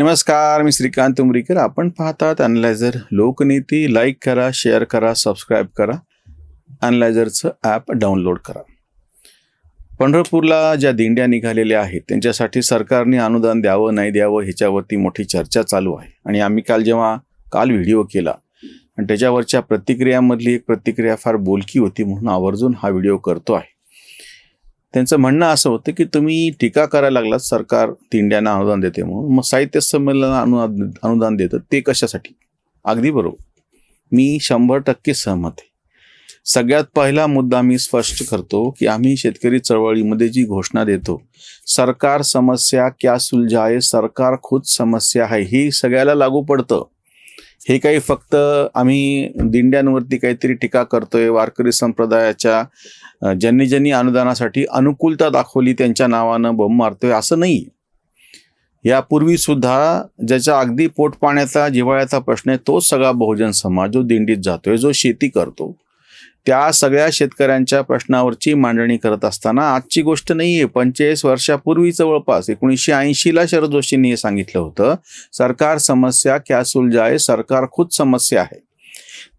नमस्कार मी श्रीकांत उमरीकर. आपण पाहतात अनलायझर लोकनीती लाईक करा शेअर करा सबस्क्राईब करा. अनलायझरचं ॲप डाउनलोड करा. पंढरपूरला ज्या दिंड्या निघालेल्या आहेत त्यांच्यासाठी सरकारने अनुदान द्यावं नाही द्यावं ह्याच्यावरती मोठी चर्चा चालू आहे. आणि आम्ही काल जेव्हा काल व्हिडिओ केला आणि त्याच्यावरच्या प्रतिक्रियामधली एक प्रतिक्रिया फार बोलकी होती म्हणून आवर्जून हा व्हिडिओ करतो आहे. त्यांचं म्हणणं असं होतं की तुम्ही टीका करायला लागलात सरकार तिंड्यांना अनुदान देते म्हणून मग साहित्य संमेलनाला अनुदान अनुदान देतं ते कशासाठी? अगदी बरोबर. मी शंभर टक्के सहमत आहे. सगळ्यात पहिला मुद्दा मी स्पष्ट करतो की आम्ही शेतकरी चळवळीमध्ये जी घोषणा देतो सरकार समस्या क्या सुलझाय सरकार खुद समस्या आहे हे सगळ्याला लागू पडतं. हे काही फक्त आम्ही दिंड्यांवरती काहीतरी टीका करतोय. वारकरी संप्रदायाच्या ज्यांनी ज्यांनी अनुदानासाठी अनुकूलता दाखवली त्यांच्या नावानं बम मारतोय असं नाही यापूर्वी सुद्धा ज्याच्या अगदी पोटपाण्याचा जिव्हाळ्याचा प्रश्न आहे तोच सगळा बहुजन समाज जो दिंडीत जातोय जो शेती करतो त्या सगळ्या शेतकऱ्यांच्या प्रश्नावरची मांडणी करत असताना आजची गोष्ट नाही आहे पंचेचाळीस वर्षापूर्वी जवळपास एकोणीसशे ऐंशीला शरद जोशींनी हे सांगितलं होतं सरकार समस्या क्या सुलझाए सरकार खुद समस्या आहे.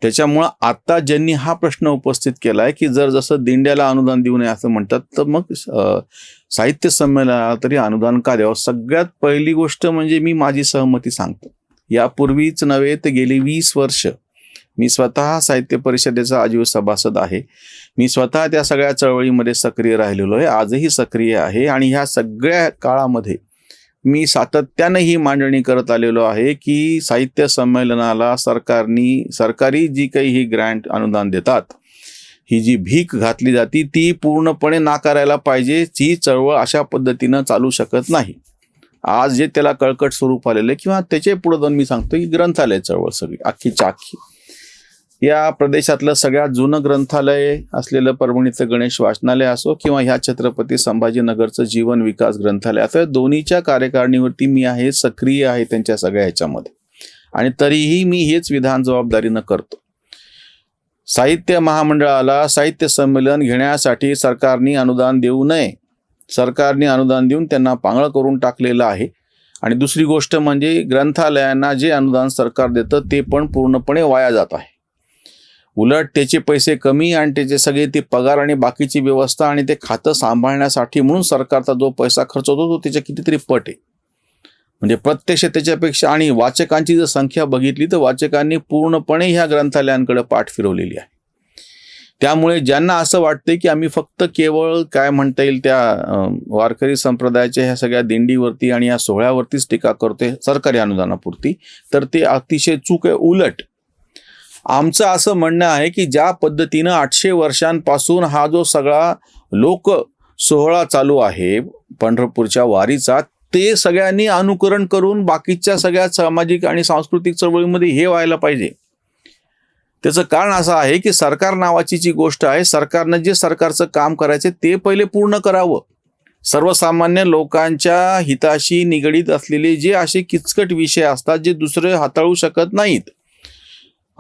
त्याच्यामुळं आता ज्यांनी हा प्रश्न उपस्थित केला आहे की जर जसं दिंड्याला अनुदान देऊ नये असं म्हणतात तर मग साहित्य संमेलनाला तरी अनुदान का द्यावं? सगळ्यात पहिली गोष्ट म्हणजे मी माझी सहमती सांगतो. यापूर्वीच नव्हे तर गेली वीस वर्ष मी स्वतः साहित्य परिषदेचा आजीव सभासद आहे. मी स्वतः त्या सगळ्या चळवळीमध्ये सक्रिय राहिलेलो आहे. आजही सक्रिय आहे आणि ह्या सगळ्या काळामध्ये मी सातत्यानं ही मांडणी करत आलेलो आहे की साहित्य संमेलनाला सरकारनी सरकारी जी काही ही ग्रँट अनुदान देतात ही जी भीक घातली जाती ती पूर्णपणे नाकारायला पाहिजे ही चळवळ अशा पद्धतीनं चालू शकत नाही. आज जे त्याला कळकट स्वरूप आलेलं आहे किंवा त्याचे पुढे जाऊन मी सांगतो की ग्रंथालय चळवळ सगळी अख्खीच्या अख्खी. या प्रदेशातलं सगळ्यात जुनं ग्रंथालय असलेलं परभणीचं गणेश वाचनालय असो किंवा ह्या छत्रपती संभाजीनगरचं जीवन विकास ग्रंथालय. असं दोन्हीच्या कार्यकारिणीवरती मी आहे सक्रिय आहे त्यांच्या सगळ्या ह्याच्यामध्ये. आणि तरीही मी हेच विधान जबाबदारीनं करतो. साहित्य महामंडळाला साहित्य संमेलन घेण्यासाठी सरकारने अनुदान देऊ नये. सरकारने अनुदान देऊन त्यांना पांगळं करून टाकलेलं आहे. आणि दुसरी गोष्ट म्हणजे ग्रंथालयांना जे अनुदान सरकार देतं ते पण पूर्णपणे वाया जात आहे. उलट त्याचे पैसे कमी आणि त्याचे सगळे ते पगार आणि बाकीची व्यवस्था आणि ते खातं सांभाळण्यासाठी म्हणून सरकारचा जो पैसा खर्च होतो तो त्याच्या कितीतरी पट आहे. म्हणजे प्रत्यक्ष त्याच्यापेक्षा आणि वाचकांची जर संख्या बघितली तर वाचकांनी पूर्णपणे ह्या ग्रंथालयांकडे पाठ फिरवलेली आहे. त्यामुळे ज्यांना असं वाटतंय की आम्ही फक्त केवळ काय म्हणता येईल त्या वारकरी संप्रदायाच्या ह्या सगळ्या दिंडीवरती आणि या सोहळ्यावरतीच टीका करतोय सरकारी अनुदानापुरती तर ते अतिशय चूक आहे. उलट आमचं असं म्हणणं आहे की ज्या पद्धतीनं आठशे वर्षांपासून हा जो सगळा लोक सोहळा चालू आहे पंढरपूरच्या वारीचा ते सगळ्यांनी अनुकरण करून बाकीच्या सगळ्या सामाजिक आणि सांस्कृतिक चळवळीमध्ये हे व्हायला पाहिजे. त्याचं कारण असं आहे की सरकार नावाची जी गोष्ट आहे सरकारनं जे सरकारचं काम करायचं ते पहिले पूर्ण करावं. सर्वसामान्य लोकांच्या हिताशी निगडीत असलेले जे असे किचकट विषय असतात जे दुसरे हाताळू शकत नाहीत.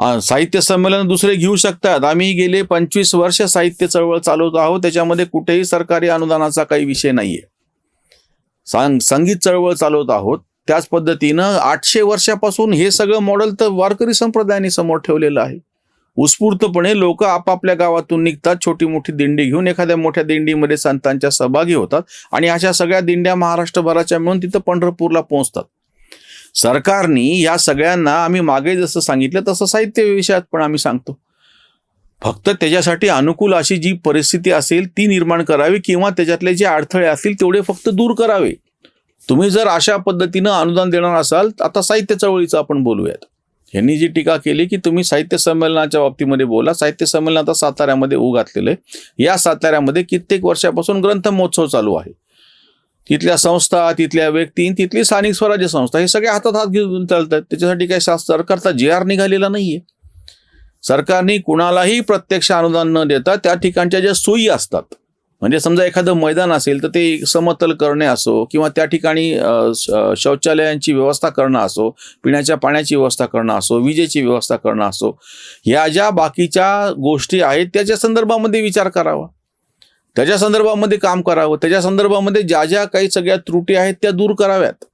साहित्य संमेलन दुसरे घेऊ शकतात. आम्ही गेले पंचवीस वर्ष साहित्य चळवळ चालवत आहोत. त्याच्यामध्ये कुठेही सरकारी अनुदानाचा काही विषय नाहीये. सांग संगीत चळवळ चालवत आहोत. त्याच पद्धतीनं आठशे वर्षापासून हे सगळं मॉडेल तर वारकरी संप्रदायाने समोर ठेवलेलं आहे. उत्स्फूर्तपणे लोक आपापल्या गावातून निघतात. छोटी मोठी दिंडी घेऊन एखाद्या मोठ्या दिंडीमध्ये संतांच्या सहभागी होतात आणि अशा सगळ्या दिंड्या महाराष्ट्रभराच्या मिळून तिथं पंढरपूरला पोहोचतात. सरकारनी या सगळ्यांना आम्ही मागे जसं सांगितलं तसं साहित्य विषयात पण आम्ही सांगतो. फक्त त्याच्यासाठी अनुकूल अशी जी परिस्थिती असेल ती निर्माण करावी किंवा त्याच्यातले जे अडथळे असतील तेवढे फक्त दूर करावे. तुम्ही जर अशा पद्धतीनं अनुदान देणार असाल आता साहित्य चळवळीचं आपण बोलूयात. यांनी जी टीका केली की तुम्ही साहित्य संमेलनाच्या बाबतीमध्ये बोला. साहित्य संमेलन आता साताऱ्यामध्ये उघातलेलं घातलेलं आहे. या साताऱ्यामध्ये कित्येक वर्षापासून ग्रंथ महोत्सव चालू आहे. तिथल्या संस्था तिथल्या व्यक्ती तिथली स्थानिक स्वराज्य संस्था हे सगळे हातात हात घेऊन चालतात. त्याच्यासाठी काही शास- सरकारचा जे आर निघालेला नाहीये. सरकारने कुणालाही प्रत्यक्ष अनुदान न देता त्या ठिकाणच्या ज्या सोयी असतात म्हणजे समजा एखादं मैदान असेल तर ते समतल करणे असो किंवा त्या ठिकाणी शौचालयांची व्यवस्था करणं असो पिण्याच्या पाण्याची व्यवस्था करणं असो विजेची व्यवस्था करणं असो ह्या ज्या बाकीच्या गोष्टी आहेत त्याच्या संदर्भामध्ये विचार करावा. त्याच्या संदर्भामध्ये काम करावं त्याच्या संदर्भामध्ये ज्या ज्या काही सगळ्या त्रुटी आहेत त्या दूर कराव्यात.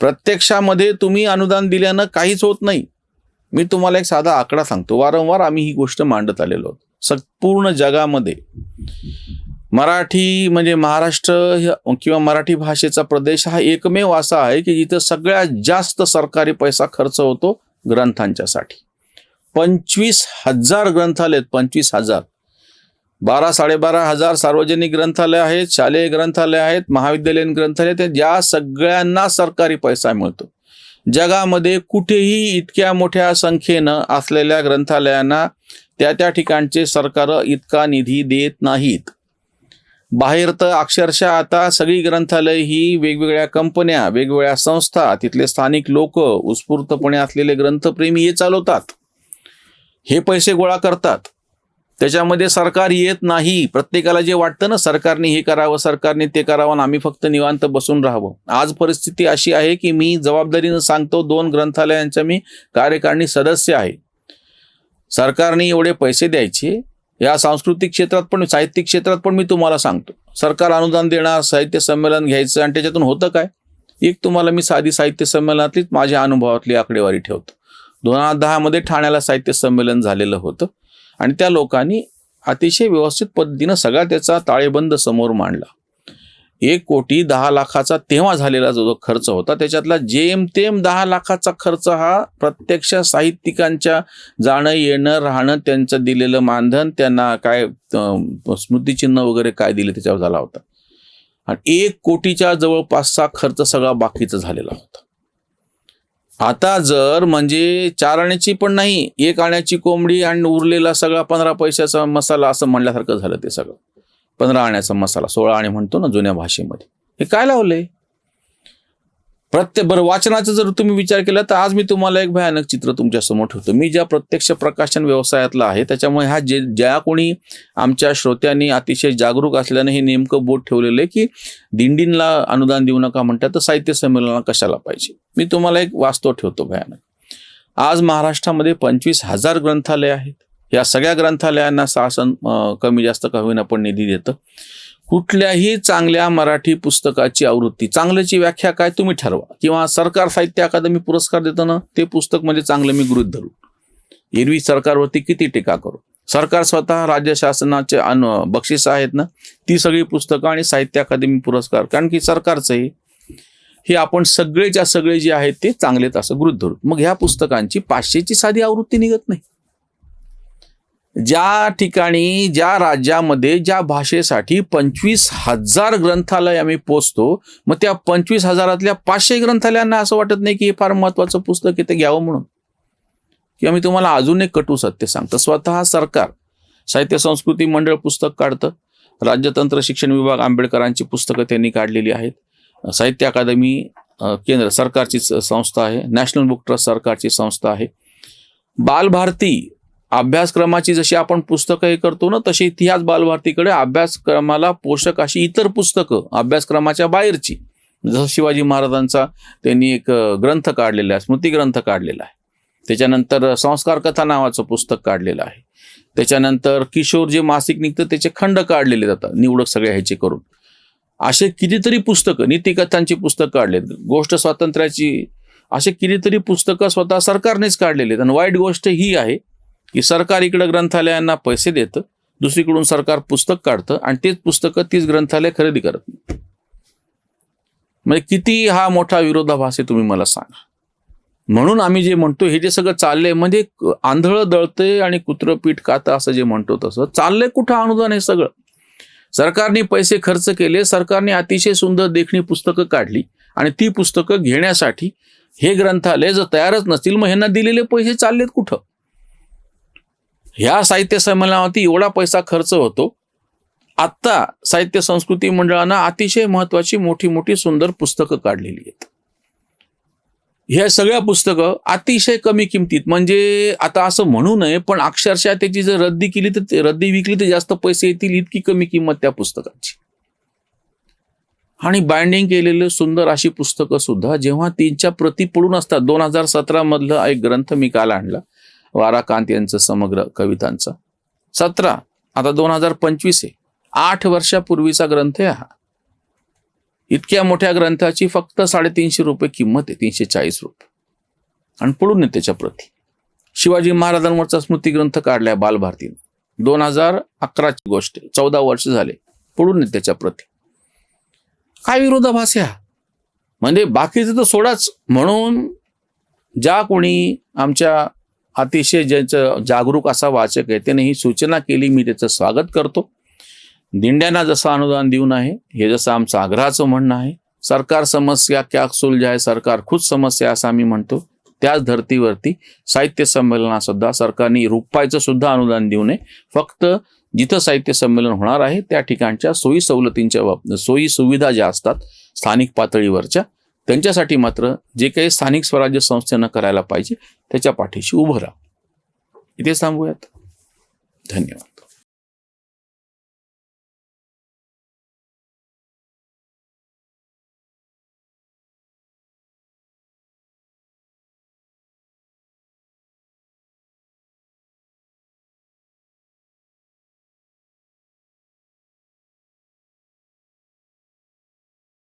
प्रत्यक्षामध्ये तुम्ही अनुदान दिल्यानं काहीच होत नाही. मी तुम्हाला एक साधा आकडा सांगतो. वारंवार आम्ही ही गोष्ट मांडत आलेलो आहोत. संपूर्ण जगामध्ये मराठी म्हणजे महाराष्ट्र किंवा मराठी भाषेचा प्रदेश हा एकमेव असा आहे की जिथं सगळ्यात जास्त सरकारी पैसा खर्च होतो ग्रंथांच्यासाठी. पंचवीस हजार ग्रंथालय आहेत पंचवीस हजार. बारा साडेबारा हजार सार्वजनिक ग्रंथालय आहेत शालेय ग्रंथालय आहेत महाविद्यालयीन ग्रंथालय आहेत ज्या सगळ्यांना सरकारी पैसा मिळतो. जगामध्ये कुठेही इतक्या मोठ्या संख्येनं असलेल्या ग्रंथालयांना त्या त्या ठिकाणचे सरकार इतका निधी देत नाहीत. बाहेर तर अक्षरशः आता सगळी ग्रंथालय ही वेगवेगळ्या कंपन्या वेगवेगळ्या संस्था तिथले स्थानिक लोक उत्स्फूर्तपणे असलेले ग्रंथप्रेमी हे चालवतात. हे पैसे गोळा करतात. त्याच्यामध्ये सरकार येत नाही. प्रत्येकाला जे वाटतं ना सरकारने हे करावं सरकारने ते करावं आणि आम्ही फक्त निवांत बसून राहावं. आज परिस्थिती अशी आहे की मी जबाबदारीनं सांगतो दोन ग्रंथालयांच्या मी कार्यकारिणी सदस्य आहे. सरकारने एवढे पैसे द्यायचे या सांस्कृतिक क्षेत्रात पण साहित्यिक क्षेत्रात पण मी तुम्हाला सांगतो. सरकार अनुदान देणार साहित्य संमेलन घ्यायचं आणि त्याच्यातून होतं काय? एक तुम्हाला मी साधी साहित्य संमेलनातलीच माझ्या अनुभवातली आकडेवारी ठेवतो. दोन हजार दहामध्ये ठाण्याला साहित्य संमेलन झालेलं होतं. आणि त्या लोकांनी अतिशय व्यवस्थित पद्धतीनं सगळा त्याचा ताळेबंद समोर मांडला. एक कोटी दहा लाखाचा तेव्हा झालेला जो जो खर्च होता त्याच्यातला जेमतेम दहा लाखाचा खर्च हा प्रत्यक्ष साहित्यिकांच्या जाणं येणं राहणं त्यांचं दिलेलं मानधन त्यांना काय स्मृतिचिन्ह वगैरे काय दिले त्याच्यावर झाला होता. आणि एक कोटीच्या जवळपासचा खर्च सगळा बाकीचा झालेला होता. आता जर म्हणजे चार आण्याची पण नाही एक आण्याची कोंबडी आणि उरलेला सगळा पंधरा पैशाचा मसाला असं म्हणल्यासारखं झालं ते सगळं. पंधरा आण्याचा मसाला सोळा आणे म्हणतो ना जुन्या भाषेमध्ये. हे काय लावलंय? प्रत्येक बरं वाचनाचा जर तुम्ही विचार केला तर आज मी तुम्हाला एक भयानक चित्र तुमच्यासमोर ठेवतो. मी ज्या प्रत्यक्ष प्रकाशन व्यवसायातला आहे त्याच्यामुळे हा जे ज्या कोणी आमच्या श्रोत्यांनी अतिशय जागरूक असल्याने हे नेमकं बोट ठेवलेलं आहे की दिंडींला अनुदान देऊ नका म्हणतात तर साहित्य संमेलनाला कशाला पाहिजे? मी तुम्हाला एक वास्तव ठेवतो भयानक. आज महाराष्ट्रामध्ये पंचवीस हजार ग्रंथालय आहेत. या सगळ्या ग्रंथालयांना शासन कमी जास्त का होईना आपण निधी देतं. कुठल्याही चांगल्या मराठी पुस्तकाची आवृत्ती. चांगल्याची व्याख्या काय तुम्ही ठरवा. किंवा सरकार साहित्य अकादमी पुरस्कार देताना ते पुस्तक म्हणजे चांगलं मी गृहित धरू. एरवी सरकारवरती किती टीका करू? सरकार स्वतः राज्य शासनाचे अन बक्षिस आहेत ना ती सगळी पुस्तकं आणि साहित्य अकादमी पुरस्कार. कारण की सरकारचं हे हे आपण सगळेच्या सगळे जे आहेत ते चांगलेत असं गृहित धरू. मग ह्या पुस्तकांची पाचशेची साधी आवृत्ती निघत नाही. ज्या ठिकाणी ज्या राज्यामध्ये ज्या भाषेसाठी पंचवीस हजार ग्रंथालय आम्ही पोचतो मग त्या पंचवीस हजारातल्या पाचशे ग्रंथालयांना असं वाटत नाही की हे फार महत्वाचं पुस्तक आहे ते घ्यावं म्हणून. किंवा मी तुम्हाला अजून एक कटू सत्य सांगतो. स्वतः सरकार साहित्य संस्कृती मंडळ पुस्तक काढतं. राज्यतंत्र शिक्षण विभाग आंबेडकरांची पुस्तकं त्यांनी काढलेली आहेत. साहित्य अकादमी केंद्र सरकारची स- संस्था आहे. नॅशनल बुक ट्रस्ट सरकारची संस्था आहे. बालभारती अभ्यासक्रमाची जशी आपण पुस्तकं हे करतो ना तशी इतिहास बालभारतीकडे अभ्यासक्रमाला पोषक अशी इतर पुस्तकं अभ्यासक्रमाच्या बाहेरची. जसं शिवाजी महाराजांचा त्यांनी एक ग्रंथ काढलेला आहे स्मृती ग्रंथ काढलेला आहे. त्याच्यानंतर संस्कार कथा नावाचं पुस्तक काढलेलं आहे. त्याच्यानंतर किशोर जे मासिक निघतं त्याचे खंड काढलेले जातात निवडक सगळ्या ह्याचे करून. असे कितीतरी पुस्तकं नीतिकथांची पुस्तकं काढलेत. गोष्ट स्वातंत्र्याची असे कितीतरी पुस्तकं स्वतः सरकारनेच काढलेले आहेत. आणि वाईट गोष्ट ही आहे की सरकार इकडं ग्रंथालयांना पैसे देतं दुसरीकडून सरकार पुस्तक काढतं आणि तेच पुस्तकं तीच ग्रंथालय खरेदी करत. नाही म्हणजे किती हा मोठा विरोधाभास आहे तुम्ही मला सांगा. म्हणून आम्ही जे म्हणतो हे जे सगळं चाललंय म्हणजे आंधळं दळतंय आणि कुत्र पीठ कातं असं जे म्हणतो तसं चाललंय कुठं अनुदान हे सगळं? सरकारने पैसे खर्च केले सरकारने अतिशय सुंदर देखणी पुस्तकं काढली आणि ती पुस्तकं घेण्यासाठी हे ग्रंथालय जर तयारच नसतील मग ह्यांना दिलेले पैसे चाललेत कुठं? ह्या साहित्य संमेलनावरती एवढा पैसा खर्च होतो. आत्ता साहित्य संस्कृती मंडळानं अतिशय महत्वाची मोठी मोठी सुंदर पुस्तकं काढलेली आहेत. ह्या सगळ्या पुस्तकं अतिशय कमी किमतीत म्हणजे आता असं म्हणू नये पण अक्षरशः त्याची जर रद्दी केली तर रद्दी विकली तर जास्त पैसे येतील इतकी कमी किंमत त्या पुस्तकाची. आणि बाइंडिंग केलेलं सुंदर अशी पुस्तकं सुद्धा जेव्हा तीनच्या प्रती पडून असतात दोन हजार सतरा मधलं एक ग्रंथ मी काल आणला वाराकांत यांचं समग्र कवितांचा. सतरा आता दोन हजार पंचवीस आहे. आठ वर्षापूर्वीचा ग्रंथ आहे हा. इतक्या मोठ्या ग्रंथाची फक्त साडेतीनशे रुपये किंमत आहे तीनशे चाळीस रुपये. आणि पडून आहे त्याच्या प्रती. शिवाजी महाराजांवरचा स्मृती ग्रंथ काढलाय बालभारतीनं. दोन हजार अकराची गोष्ट आहे. चौदा वर्ष झाले. पडून आहे त्याच्या प्रती. काय विरोधाभास आहे हा? म्हणजे बाकीचं तर सोडाच. म्हणून ज्या कोणी आमच्या अतिशय ज्याचं जागरूक असा वाचक आहे त्याने ही सूचना केली मी त्याचं स्वागत करतो. दिंड्यांना जसं अनुदान देऊन आहे हे जसं आमचं आग्रहाचं म्हणणं आहे सरकार समस्या क्या सुलझाय सरकार खुद समस्या असं आम्ही म्हणतो त्याच धर्तीवरती साहित्य संमेलनात सुद्धा सरकारने रुपायचं सुद्धा अनुदान देऊ नये. फक्त जिथं साहित्य संमेलन होणार आहे त्या ठिकाणच्या सोयी सवलतींच्या बाब सोयी सुविधा ज्या असतात स्थानिक पातळीवरच्या त्यांच्यासाठी मात्र जे काही स्थानिक स्वराज्य संस्थेनं करायला पाहिजे त्याच्या पाठीशी उभं राहा. इथे थांबूयात. धन्यवाद.